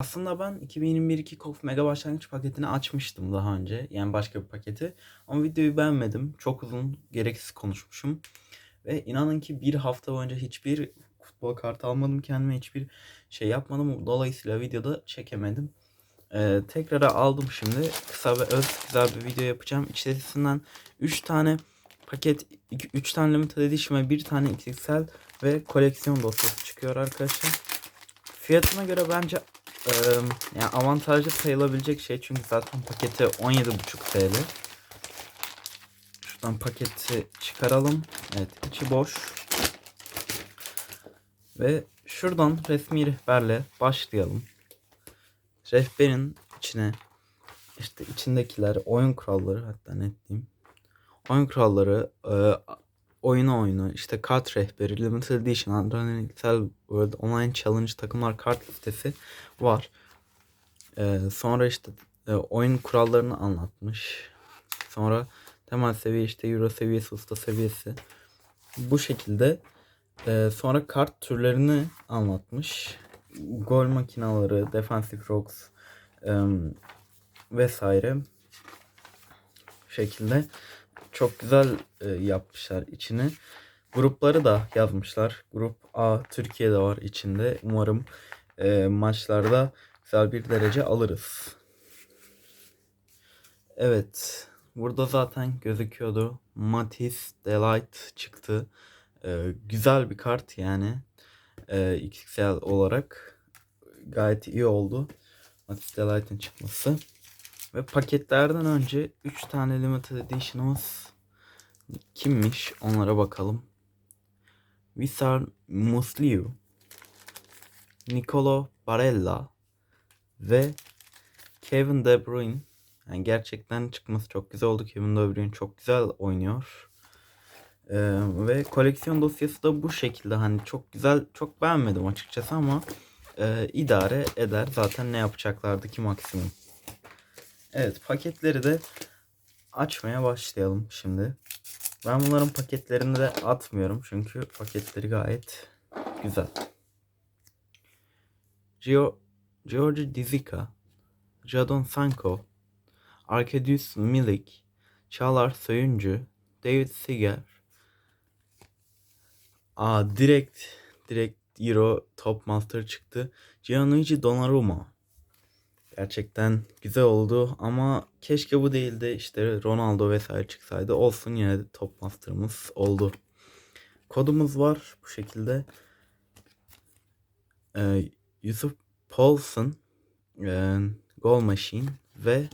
Aslında ben 2021 Kickoff Mega Başlangıç paketini açmıştım daha önce. Yani başka bir paketi. Ama videoyu beğenmedim. Çok uzun, gereksiz konuşmuşum. Ve inanın ki bir hafta boyunca hiçbir futbol kartı almadım kendime. Hiçbir şey yapmadım. Dolayısıyla videoda çekemedim. Ee, tekrar aldım şimdi. Kısa ve öz güzel bir video yapacağım. İçerisinden 3 tane paket, 3 tane limited edition ve 1 tane XXL ve koleksiyon dosyası çıkıyor arkadaşlar. Fiyatına göre bence ee, yani avantajlı sayılabilecek şey çünkü zaten paketi 17,5 TL. Şuradan paketi çıkaralım. Evet içi boş. Ve şuradan resmi rehberle başlayalım. Rehberin içine işte içindekiler oyun kuralları hatta net diyeyim. Oyun kuralları, e, oyunu oyunu, işte kart rehberi, limited edition, Adrenaline World Online Challenge takımlar kart listesi var. Ee, sonra işte e, oyun kurallarını anlatmış. Sonra temel seviye işte Euro seviyesi, usta seviyesi. Bu şekilde. Ee, sonra kart türlerini anlatmış. Gol makinaları, defensive rocks e, vesaire. Şekilde. Çok güzel e, yapmışlar içini. Grupları da yazmışlar. Grup A Türkiye'de var içinde. Umarım e, maçlarda güzel bir derece alırız. Evet. Burada zaten gözüküyordu. Matisse Delight çıktı. E, güzel bir kart yani. E, XXL olarak. Gayet iyi oldu. Matisse Delight'ın çıkması. Ve paketlerden önce 3 tane limited edition'ımız kimmiş onlara bakalım. Visar Musliu, Nicolo Barella ve Kevin De Bruyne. Yani gerçekten çıkması çok güzel oldu. Kevin De Bruyne çok güzel oynuyor. Ee, ve koleksiyon dosyası da bu şekilde. Hani çok güzel, çok beğenmedim açıkçası ama e, idare eder. Zaten ne yapacaklardı ki maksimum. Evet paketleri de açmaya başlayalım şimdi. Ben bunların paketlerini de atmıyorum çünkü paketleri gayet güzel. Gio, George Dizika, Jadon Sanko, Arkadiusz Milik, Çağlar Soyuncu, David Seger. Aa direkt direkt Euro Top Master çıktı. Gianluigi Donnarumma. Gerçekten güzel oldu ama keşke bu değil de işte Ronaldo vesaire çıksaydı. Olsun yine de Top Master'ımız oldu. Kodumuz var bu şekilde. Ee, Yusuf Paulson, e, Goal Machine ve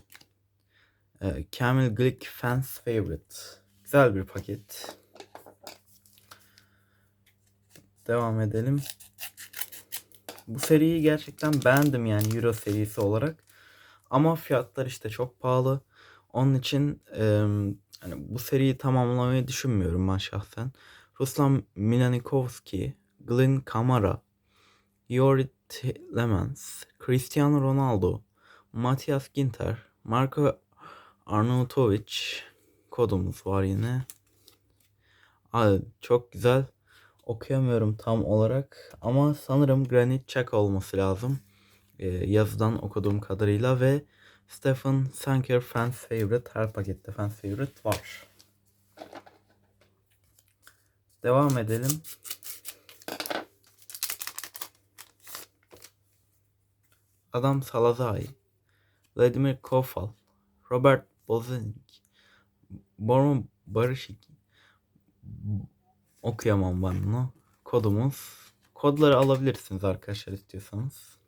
e, Kamil Glick Fans Favorite. Güzel bir paket. Devam edelim. Bu seriyi gerçekten beğendim yani Euro serisi olarak. Ama fiyatlar işte çok pahalı. Onun için e, hani bu seriyi tamamlamayı düşünmüyorum ben şahsen. Ruslan Milanikovski, Glenn Kamara, Yori Lemans, Cristiano Ronaldo, Matias Ginter, Marco Arnautovic kodumuz var yine. Abi, çok güzel okuyamıyorum tam olarak ama sanırım Granit Xhaka olması lazım. Ee, yazıdan okuduğum kadarıyla ve Stephen Sanker Fans Favorite her pakette Fans Favorite var. Devam edelim. Adam Salazay, Vladimir Kofal, Robert Bozenic, Bormo Barışik, okuyamam ben bunu. Kodumuz. Kodları alabilirsiniz arkadaşlar istiyorsanız.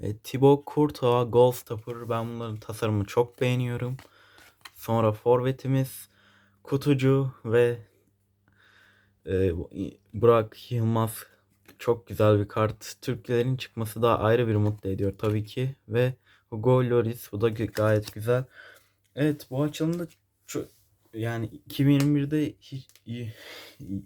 E, Thibaut Courtois, Goalstopper. Ben bunların tasarımını çok beğeniyorum. Sonra forvetimiz Kutucu ve e, Burak Yılmaz çok güzel bir kart. Türklerin çıkması da ayrı bir mutlu ediyor tabii ki. Ve Hugo Lloris bu da gayet güzel. Evet bu açılımda çok, yani 2021'de hiç,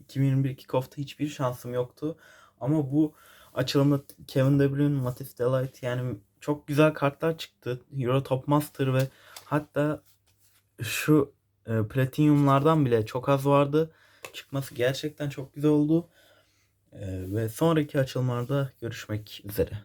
2021 kickoff'ta hiçbir şansım yoktu. Ama bu açılımda Kevin De Bruyne, Matisse Delight yani çok güzel kartlar çıktı. Euro Top Master ve hatta şu e, Platinum'lardan bile çok az vardı. Çıkması gerçekten çok güzel oldu. E, ve sonraki açılımlarda görüşmek üzere.